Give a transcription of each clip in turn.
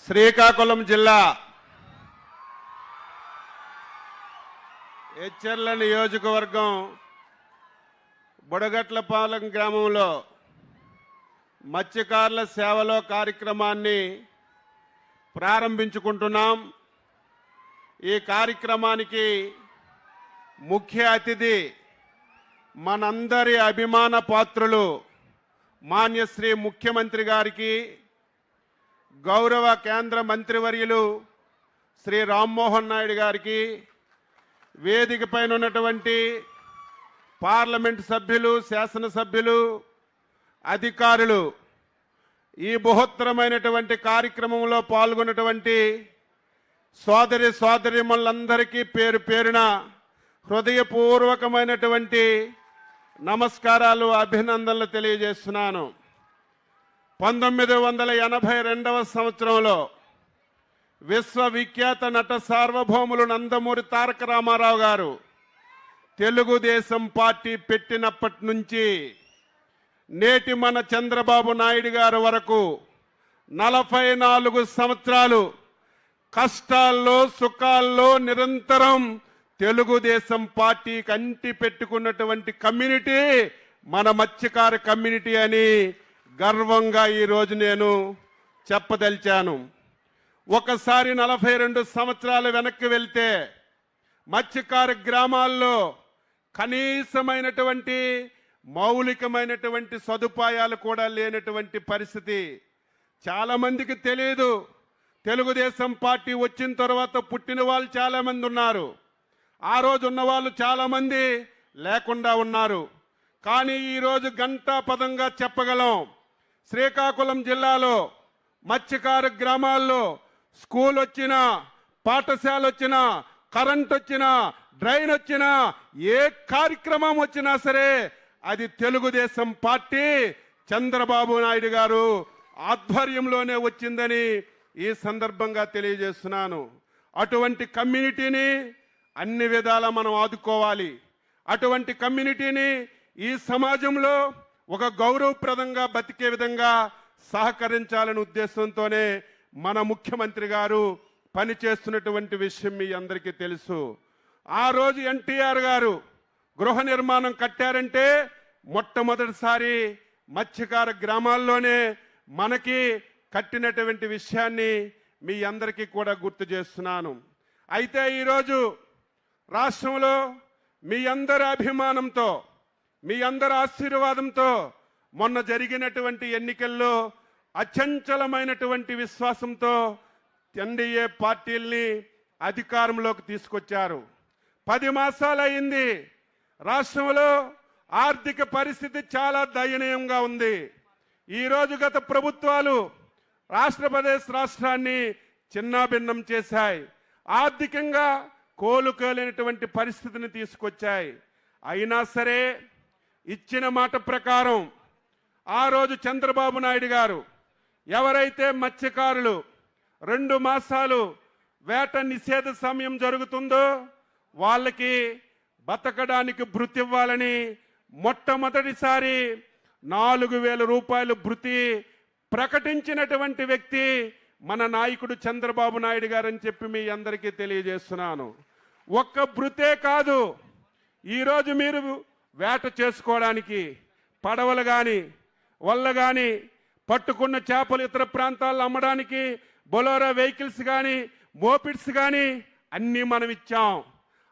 శ్రీకాకుళం జిల్లా హెచ్చర్ల నియోజకవర్గం బుడగట్లపాలెం గ్రామంలో మత్స్యకారుల సేవలో కార్యక్రమాన్ని ప్రారంభించుకుంటున్నాం. ఈ కార్యక్రమానికి ముఖ్య అతిథి మనందరి అభిమాన పాత్రులు మాన్యశ్రీ ముఖ్యమంత్రి గారికి గౌరవ కేంద్ర మంత్రివర్యులు శ్రీ రామ్మోహన్ నాయుడు గారికి వేదిక పైన ఉన్నటువంటి పార్లమెంట్ సభ్యులు శాసనసభ్యులు అధికారులు ఈ బృహత్తరమైనటువంటి కార్యక్రమంలో పాల్గొన్నటువంటి సోదరి సోదరిమలందరికీ పేరు పేరున హృదయపూర్వకమైనటువంటి నమస్కారాలు అభినందనలు తెలియజేస్తున్నాను. పంతొమ్మిది వందల ఎనభై రెండవ సంవత్సరంలో విశ్వవిఖ్యాత నట సార్వభౌములు నందమూరి తారక రామారావు గారు తెలుగుదేశం పార్టీ పెట్టినప్పటి నుంచి నేటి మన చంద్రబాబు నాయుడు గారి వరకు నలభై నాలుగు సంవత్సరాలు కష్టాల్లో సుఖాల్లో నిరంతరం తెలుగుదేశం పార్టీకి అంటి పెట్టుకున్నటువంటి కమ్యూనిటీ మన మత్స్యకార కమ్యూనిటీ అని గర్వంగా ఈరోజు నేను చెప్పదలిచాను. ఒకసారి నలభై రెండు సంవత్సరాలు వెనక్కి వెళ్తే మత్స్యకార గ్రామాల్లో కనీసమైనటువంటి మౌలికమైనటువంటి సదుపాయాలు కూడా లేనటువంటి పరిస్థితి. చాలామందికి తెలియదు తెలుగుదేశం పార్టీ వచ్చిన తర్వాత పుట్టిన వాళ్ళు చాలామంది ఉన్నారు. ఆ రోజు ఉన్న వాళ్ళు లేకుండా ఉన్నారు. కానీ ఈరోజు గంటా పదంగా చెప్పగలం. శ్రీకాకుళం జిల్లాలో మత్స్యకారు గ్రామాల్లో స్కూల్ వచ్చినా పాఠశాల వచ్చినా కరెంట్ వచ్చినా డ్రైన్ వచ్చినా ఏ కార్యక్రమం వచ్చినా సరే అది తెలుగుదేశం పార్టీ చంద్రబాబు నాయుడు గారు ఆధ్వర్యంలోనే వచ్చిందని ఈ సందర్భంగా తెలియజేస్తున్నాను. అటువంటి కమ్యూనిటీని అన్ని విధాలా మనం ఆదుకోవాలి. అటువంటి కమ్యూనిటీని ఈ సమాజంలో ఒక గౌరవప్రదంగా బతికే విధంగా సహకరించాలనే ఉద్దేశంతోనే మన ముఖ్యమంత్రి గారు పనిచేస్తున్నటువంటి విషయం మీ అందరికీ తెలుసు. ఆ రోజు ఎన్టీఆర్ గారు గృహ నిర్మాణం కట్టారంటే మొట్టమొదటిసారి మత్స్యకార గ్రామాల్లోనే మనకి కట్టినటువంటి విషయాన్ని మీ అందరికీ కూడా గుర్తు చేస్తున్నాను. అయితే ఈరోజు రాష్ట్రంలో మీ అందరి అభిమానంతో మీ అందరి ఆశీర్వాదంతో మొన్న జరిగినటువంటి ఎన్నికల్లో అచంచలమైనటువంటి విశ్వాసంతో ఎన్డీఏ పార్టీల్ని అధికారంలోకి తీసుకొచ్చారు. పది మాసాలయ్యింది. రాష్ట్రంలో ఆర్థిక పరిస్థితి చాలా దయనీయంగా ఉంది. ఈరోజు గత ప్రభుత్వాలు ఆంధ్రప్రదేశ్ రాష్ట్రాన్ని చిన్నాభిన్నం చేశాయి. ఆర్థికంగా కోలుకోలేనటువంటి పరిస్థితిని తీసుకొచ్చాయి. అయినా సరే ఇచ్చిన మాట ప్రకారం ఆ రోజు చంద్రబాబు నాయుడు గారు ఎవరైతే మత్స్యకారులు రెండు మాసాలు వేట నిషేధ సమయం జరుగుతుందో వాళ్ళకి బతకడానికి భృతి ఇవ్వాలని మొట్టమొదటిసారి నాలుగు వేల రూపాయలు భృతి ప్రకటించినటువంటి వ్యక్తి మన నాయకుడు చంద్రబాబు నాయుడు గారని చెప్పి మీ అందరికీ తెలియజేస్తున్నాను. ఒక్క భృతే కాదు. ఈరోజు మీరు వేట చేసుకోవడానికి పడవలు కానీ వల్ల కానీ పట్టుకున్న చేపలు ఇతర ప్రాంతాల్లో అమ్మడానికి బొలోరా వెహికల్స్ కానీ మోపిడ్స్ కానీ అన్నీ మనం ఇచ్చాం.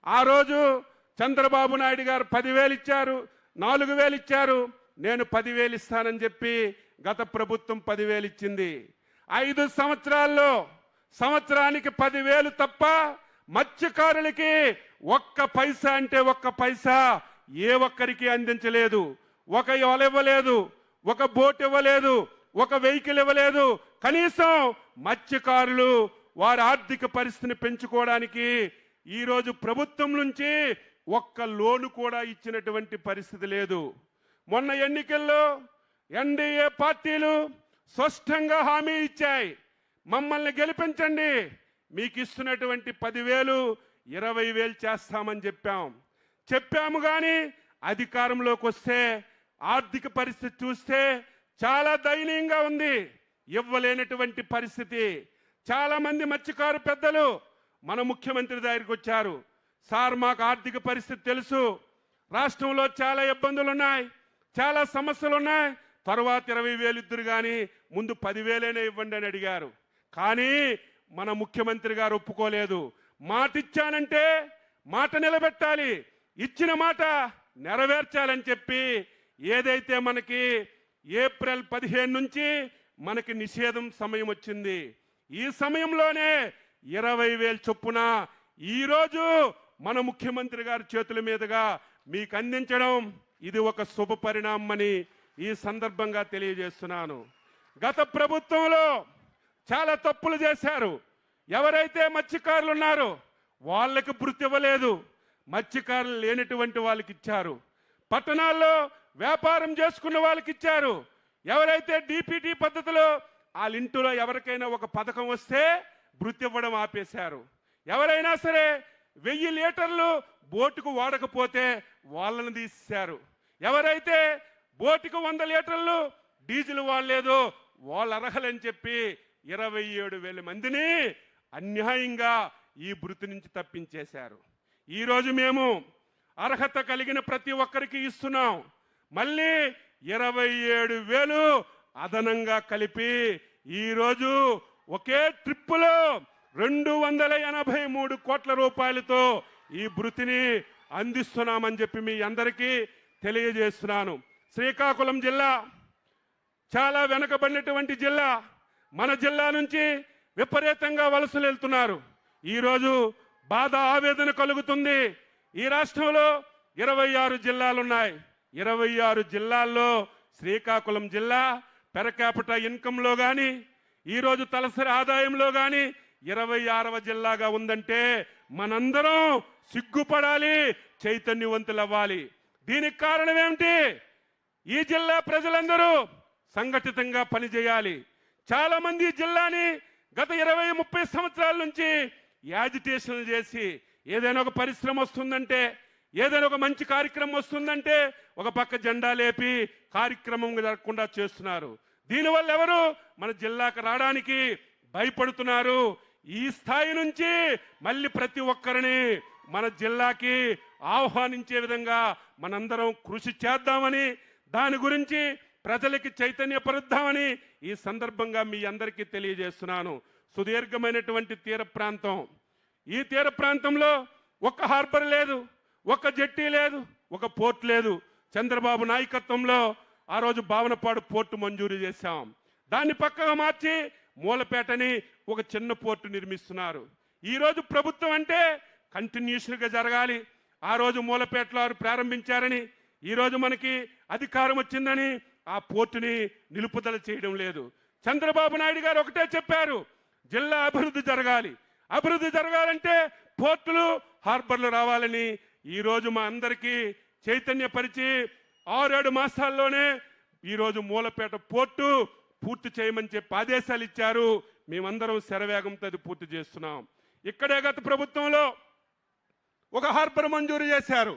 ఆ రోజు చంద్రబాబు నాయుడు గారు పదివేలు ఇచ్చారు నాలుగు వేలు ఇచ్చారు నేను పదివేలు ఇస్తానని చెప్పి గత ప్రభుత్వం పదివేలు ఇచ్చింది. ఐదు సంవత్సరాల్లో సంవత్సరానికి పదివేలు తప్ప మత్స్యకారులకి ఒక్క పైసా అంటే ఒక్క పైసా ఏ ఒక్కరికి అందించలేదు ఒక వల ఇవ్వలేదు ఒక బోట్ ఇవ్వలేదు ఒక వెహికల్ ఇవ్వలేదు. కనీసం మత్స్యకారులు వారి ఆర్థిక పరిస్థితిని పెంచుకోవడానికి ఈరోజు ప్రభుత్వం నుంచి ఒక్క లోను కూడా ఇచ్చినటువంటి పరిస్థితి లేదు. మొన్న ఎన్నికల్లో ఎన్డీఏ పార్టీలు స్పష్టంగా హామీ ఇచ్చాయి. మమ్మల్ని గెలిపించండి మీకు ఇస్తున్నటువంటి పదివేలు ఇరవై వేలు చేస్తామని చెప్పాం. చెప్పాము కానీ అధికారంలోకి వస్తే ఆర్థిక పరిస్థితి చూస్తే చాలా దయనీయంగా ఉంది. ఇవ్వలేనటువంటి పరిస్థితి. చాలా మంది మత్స్యకారు పెద్దలు మన ముఖ్యమంత్రి దగ్గరికి వచ్చారు. సార్ మాకు ఆర్థిక పరిస్థితి తెలుసు. రాష్ట్రంలో చాలా ఇబ్బందులు ఉన్నాయి చాలా సమస్యలు ఉన్నాయి తర్వాత ఇరవై వేలు ఇద్దరు కానీ ముందు పదివేలైనా ఇవ్వండి అని అడిగారు. కానీ మన ముఖ్యమంత్రి గారు ఒప్పుకోలేదు. మాట ఇచ్చానంటే మాట నిలబెట్టాలి. ఇచ్చిన మాట నెరవేర్చాలని చెప్పి ఏదైతే మనకి ఏప్రిల్ పదిహేను నుంచి మనకి నిషేధం సమయం వచ్చింది ఈ సమయంలోనే ఇరవై వేలు చొప్పున ఈరోజు మన ముఖ్యమంత్రి గారి చేతుల మీదుగా మీకు అందించడం ఇది ఒక శుభ పరిణామని ఈ సందర్భంగా తెలియజేస్తున్నాను. గత ప్రభుత్వంలో చాలా తప్పులు చేశారు. ఎవరైతే మత్స్యకారులు ఉన్నారో వాళ్ళకి వృత్తి ఇవ్వలేదు మత్స్యకారులు లేనటువంటి వాళ్ళకి ఇచ్చారు పట్టణాల్లో వ్యాపారం చేసుకున్న వాళ్ళకి ఇచ్చారు ఎవరైతే డిపిటీ పద్ధతిలో వాళ్ళ ఇంటిలో ఎవరికైనా ఒక పథకం వస్తే వృత్తి ఇవ్వడం ఆపేశారు. ఎవరైనా సరే వెయ్యి లీటర్లు బోటుకు వాడకపోతే వాళ్ళని తీసేశారు. ఎవరైతే బోటుకు వంద లీటర్లు డీజిల్ వాడలేదు వాళ్ళు అర్హలని చెప్పి ఇరవై ఏడు వేల మందిని అన్యాయంగా ఈ వృత్తి నుంచి తప్పించేశారు. ఈరోజు మేము అర్హత కలిగిన ప్రతి ఒక్కరికి ఇస్తున్నాం. మళ్ళీ ఇరవై ఏడు వేలు అదనంగా కలిపి ఈరోజు ఒకే ట్రిప్పులో రెండు వందల ఎనభై మూడు కోట్ల రూపాయలతో ఈ వృత్తిని అందిస్తున్నామని చెప్పి మీ అందరికీ తెలియజేస్తున్నాను. శ్రీకాకుళం జిల్లా చాలా వెనకబడినటువంటి జిల్లా మన జిల్లా నుంచి విపరీతంగా వలసలు వెళ్తున్నారు. ఈరోజు బాధ ఆవేదన కలుగుతుంది. ఈ రాష్ట్రంలో ఇరవై ఆరు జిల్లాలున్నాయి. ఇరవై ఆరు జిల్లాల్లో శ్రీకాకుళం జిల్లా పెర్ ఇన్కంలో కానీ ఈరోజు తలసరి ఆదాయంలో కానీ ఇరవై ఆరవ జిల్లాగా ఉందంటే మనందరం సిగ్గుపడాలి చైతన్యవంతులవ్వాలి. దీనికి కారణం ఏమిటి? ఈ జిల్లా ప్రజలందరూ సంఘటితంగా పనిచేయాలి. చాలామంది జిల్లాని గత ఇరవై ముప్పై సంవత్సరాల నుంచి యాజిటేషన్లు చేసి ఏదైనా ఒక పరిశ్రమ వస్తుందంటే ఏదైనా ఒక మంచి కార్యక్రమం వస్తుందంటే ఒక పక్క జెండా లేపి కార్యక్రమం జరగకుండా చేస్తున్నారు. దీనివల్ల ఎవరు? మన జిల్లాకు రావడానికి భయపడుతున్నారు. ఈ స్థాయి నుంచి మళ్ళీ ప్రతి ఒక్కరిని మన జిల్లాకి ఆహ్వానించే విధంగా మనందరం కృషి చేద్దామని దాని గురించి ప్రజలకి చైతన్యపరుద్దామని ఈ సందర్భంగా మీ అందరికీ తెలియజేస్తున్నాను. సుదీర్ఘమైనటువంటి తీర ప్రాంతం. ఈ తీర ప్రాంతంలో ఒక హార్బర్ లేదు ఒక జెట్టి లేదు ఒక పోర్ట్ లేదు. చంద్రబాబు నాయకత్వంలో ఆ రోజు భావనపాడు పోర్టు మంజూరు చేశాం. దాన్ని పక్కగా మార్చి మూలపేటని ఒక చిన్న పోర్టు నిర్మిస్తున్నారు. ఈ రోజు ప్రభుత్వం అంటే కంటిన్యూషన్గా జరగాలి. ఆ రోజు మూలపేటలో వారు ప్రారంభించారని ఈ రోజు మనకి అధికారం వచ్చిందని ఆ పోర్టుని నిలుపుదల చేయడం లేదు. చంద్రబాబు నాయుడు గారు ఒకటే చెప్పారు జిల్లా అభివృద్ధి జరగాలి. అభివృద్ధి జరగాలంటే పోర్టులు హార్బర్లు రావాలని ఈ రోజు మా అందరికీ చైతన్యపరిచి ఆరేడు మాసాల్లోనే ఈరోజు మూలపేట పోర్టు పూర్తి చేయమని చెప్పి ఆదేశాలు ఇచ్చారు. మేమందరం శరవేగంతో అది పూర్తి చేస్తున్నాం. ఇక్కడే గత ప్రభుత్వంలో ఒక హార్బర్ మంజూరు చేశారు.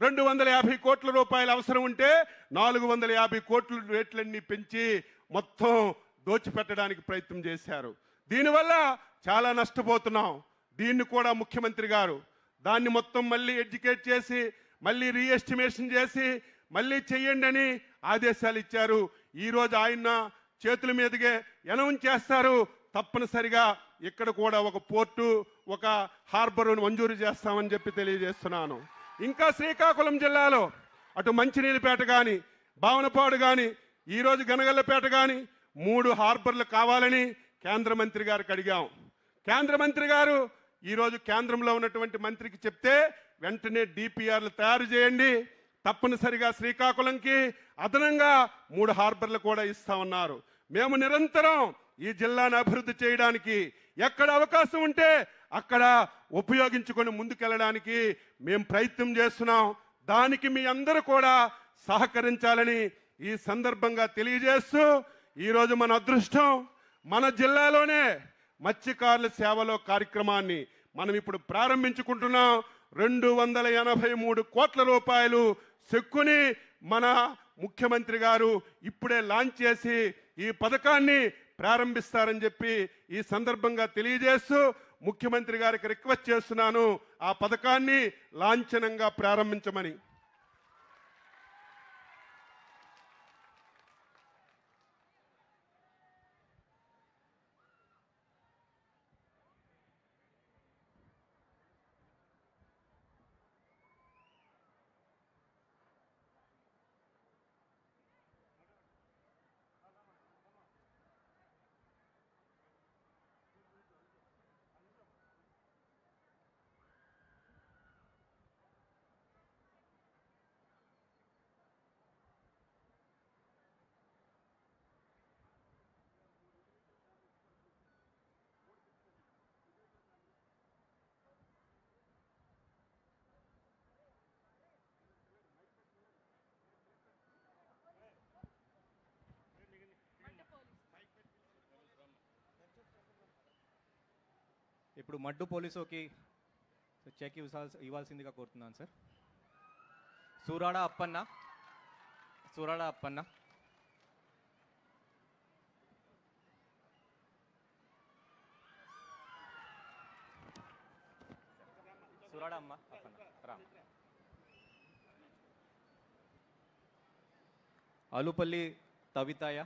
రెండు వందల యాభై కోట్ల రూపాయల అవసరం ఉంటే నాలుగు వందల యాభై కోట్ల రేట్లన్నీ పెంచి మొత్తం దోచిపెట్టడానికి ప్రయత్నం చేశారు. దీనివల్ల చాలా నష్టపోతున్నాం. దీన్ని కూడా ముఖ్యమంత్రి గారు దాన్ని మొత్తం మళ్ళీ ఎడ్యుకేట్ చేసి మళ్ళీ రీఎస్టిమేషన్ చేసి మళ్ళీ చెయ్యండి అని ఆదేశాలు ఇచ్చారు. ఈరోజు ఆయన చేతుల మీదుగా అనౌన్స్ చేస్తారు. తప్పనిసరిగా ఇక్కడ కూడా ఒక పోర్టు ఒక హార్బర్ మంజూరు చేస్తామని చెప్పి తెలియజేస్తున్నాను. ఇంకా శ్రీకాకుళం జిల్లాలో అటు మంచినీళ్ళపేట కానీ భావనపాడు కానీ ఈరోజు గనగల్లపేట కానీ మూడు హార్బర్లు కావాలని కేంద్ర మంత్రి గారికి అడిగాం. కేంద్ర మంత్రి గారు ఈరోజు కేంద్రంలో ఉన్నటువంటి మంత్రికి చెప్తే వెంటనే డిపిఆర్లు తయారు చేయండి. తప్పనిసరిగా శ్రీకాకుళంకి అదనంగా మూడు హార్బర్లు కూడా ఇస్తామన్నారు. మేము నిరంతరం ఈ జిల్లాను అభివృద్ధి చేయడానికి ఎక్కడ అవకాశం ఉంటే అక్కడ ఉపయోగించుకొని ముందుకెళ్ళడానికి మేము ప్రయత్నం చేస్తున్నాం. దానికి మీ అందరూ కూడా సహకరించాలని ఈ సందర్భంగా తెలియజేస్తూ ఈరోజు మన అదృష్టం మన జిల్లాలోనే మత్స్యకారుల సేవలో కార్యక్రమాన్ని మనం ఇప్పుడు ప్రారంభించుకుంటున్నాం. రెండు వందల ఎనభై మూడు కోట్ల రూపాయలు చెక్కుని మన ముఖ్యమంత్రి గారు ఇప్పుడే లాంచ్ చేసి ఈ పథకాన్ని ప్రారంభిస్తారని చెప్పి ఈ సందర్భంగా తెలియజేస్తూ ముఖ్యమంత్రి గారికి రిక్వెస్ట్ చేస్తున్నాను. ఆ పథకాన్ని లాంఛనంగా ప్రారంభించమని. ఇప్పుడు మడ్డు పోలీసుకి చెక్ ఇవ్వాల్సి ఇవ్వాల్సిందిగా కోరుతున్నాను సార్. సూరాడ అప్పన్న. సూరాడ అప్పన్న. సూరాడ అమ్మ అప్పన్న. రామ్. అలుపల్లి తవితాయ.